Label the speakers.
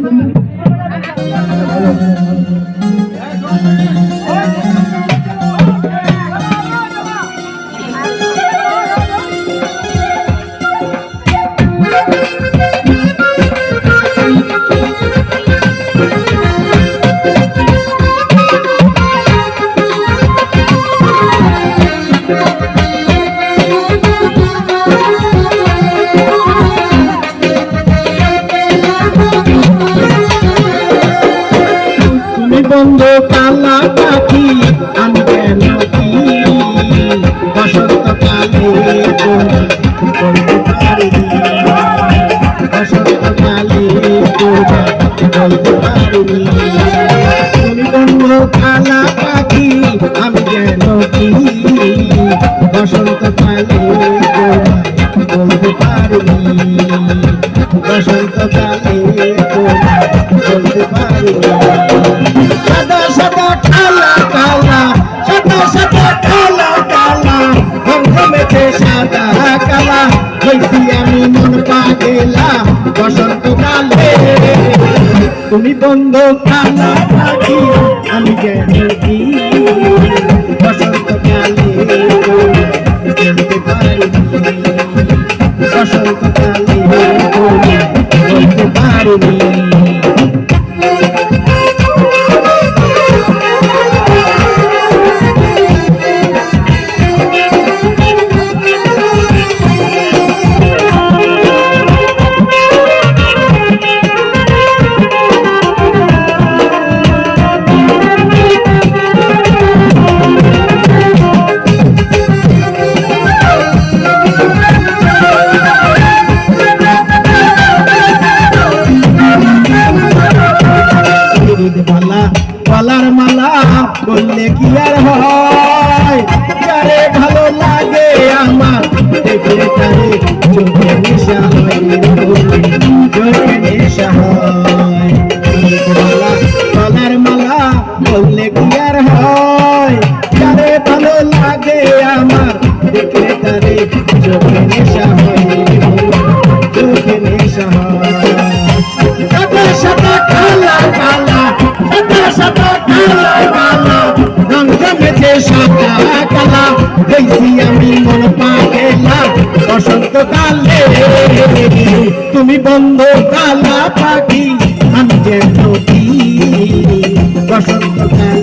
Speaker 1: তুমি বন্ধু কালা পাখি আমি কেন কি বসন্ত কালে বলতে পারিনি তুমি বন্ধু কালা পাখি আমি কেন কি বসন্ত কালে বলতে পারিনি বসন্ত কালে বলতে পারিনি হইছি আমি মন পাগেলা, বসন্ত কালে। তুমি বন্ধ কালা থাকি আমি যেন কি বসন্ত কালে। বসন্ত কালে বলতে পারিনি। গলার মালা বললে কি আর হয়? যারে ভালো লাগে আমার দেখলে তারে চোখে নেশা হয়, চোখে নেশা হয়। গলার মালা বললে কি আর হয়? যারে ভালো লাগে আমার দেখলে তারে চোখে নেশা হয়। দেখছি আমি মন পাগেলা। বসন্ত কালে তুমি বন্ধ কালা পাখি আমি যে বসন্ত কালে